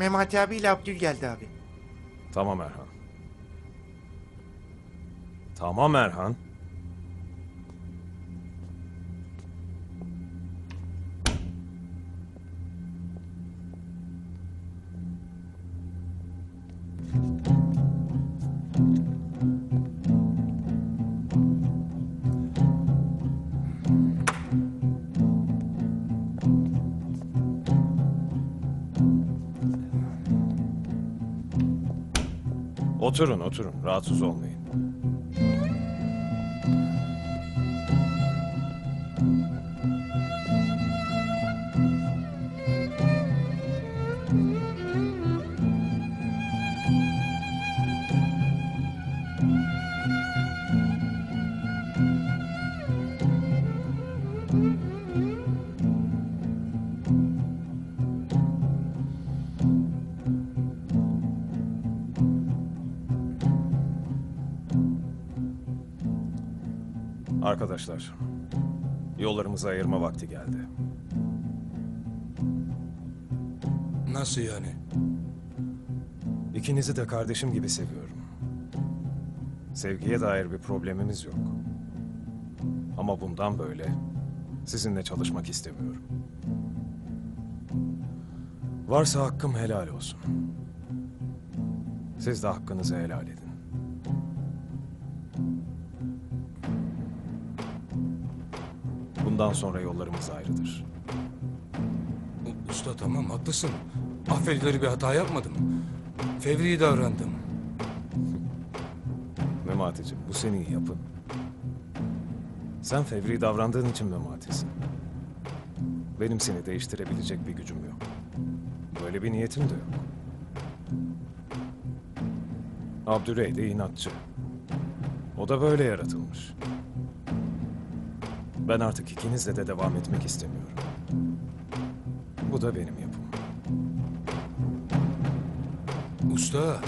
Memati abiyle Abdül geldi abi. Tamam Erhan. Tamam Erhan. Oturun oturun rahatsız olmayın. Arkadaşlar, yollarımızı ayırma vakti geldi. Nasıl yani? İkinizi de kardeşim gibi seviyorum. Sevgiye dair bir problemimiz yok. Ama bundan böyle sizinle çalışmak istemiyorum. Varsa hakkım helal olsun. Siz de hakkınızı helal edin. Bundan sonra yollarımız ayrıdır. Usta tamam haklısın. Affedilir bir hata yapmadım. Fevri davrandım. Memati'cim bu senin yapın. Sen fevri davrandığın için Memati'sin. Benim seni değiştirebilecek bir gücüm yok. Böyle bir niyetim de yok. Abdüley de inatçı. O da böyle yaratılmış. Ben artık ikinizle de devam etmek istemiyorum. Bu da benim yapım. Usta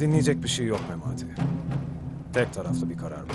Dinleyecek bir şey yok Memati. Tek taraflı bir karar bu.